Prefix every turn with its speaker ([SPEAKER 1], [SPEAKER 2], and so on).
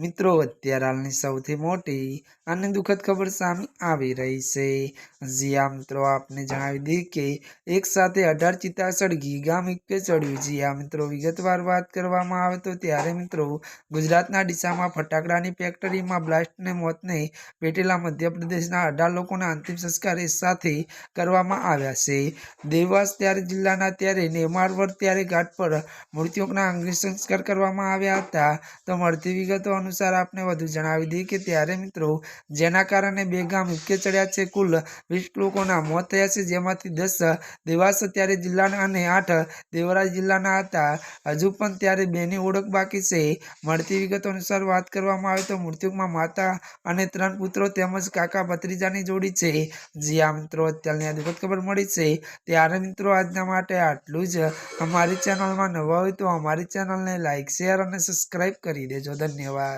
[SPEAKER 1] મિત્રો, અત્યારે હાલની સૌથી મોટી અને દુઃખદ ખબર સામે આવી રહી છે. જીયા, મિત્રો, આપને જણાવી દઈએ કે એક સાથે અઢાર ચિતા સળગી ગામ ઇક્કે ચડ્યું જીયા, મિત્રો, વિગતવાર વાત કરવામાં આવે તો ત્યારે, મિત્રો, ગુજરાતના ડીસામાં ફટાકડાની ફેક્ટરીમાં બ્લાસ્ટને મોતને પેટેલા મધ્યપ્રદેશના અઢાર લોકોના અંતિમ સંસ્કાર એક સાથે કરવામાં આવ્યા છે. દેવાસ ત્યારે જિલ્લાના ત્યારે નેમારવર ત્યારે ઘાટ પર મૃત્યુકના અંગ્રેજ સંસ્કાર કરવામાં આવ્યા હતા. તો મળતી વિગતો આપને વધુ જણાવી દઈએ કે ત્યારે મિત્રો, જેના કારણે બે ગામ ઉકે ચડ્યા છે. કુલ વીસ લોકોના મોત થયા છે. જેમાંથી દસ દેવાસ ત્યારે જિલ્લાના અને આઠ દેવરાજ જિલ્લાના હતા. હજુ પણ ત્યારે બેની ઓળખ બાકી છે. મળતી વિગતો અનુસાર વાત કરવામાં આવે તો મૃત્યુમાં માતા અને ત્રણ પુત્રો તેમજ કાકા ભત્રીજાની જોડી છે. જી આ મિત્રો, અત્યારની આ દુઃખદ ખબર મળી છે. ત્યારે મિત્રો, આજના માટે આટલું જ. અમારી ચેનલમાં નવા હોય તો અમારી ચેનલને લાઇક શેર અને સબસ્ક્રાઈબ કરી દેજો. ધન્યવાદ.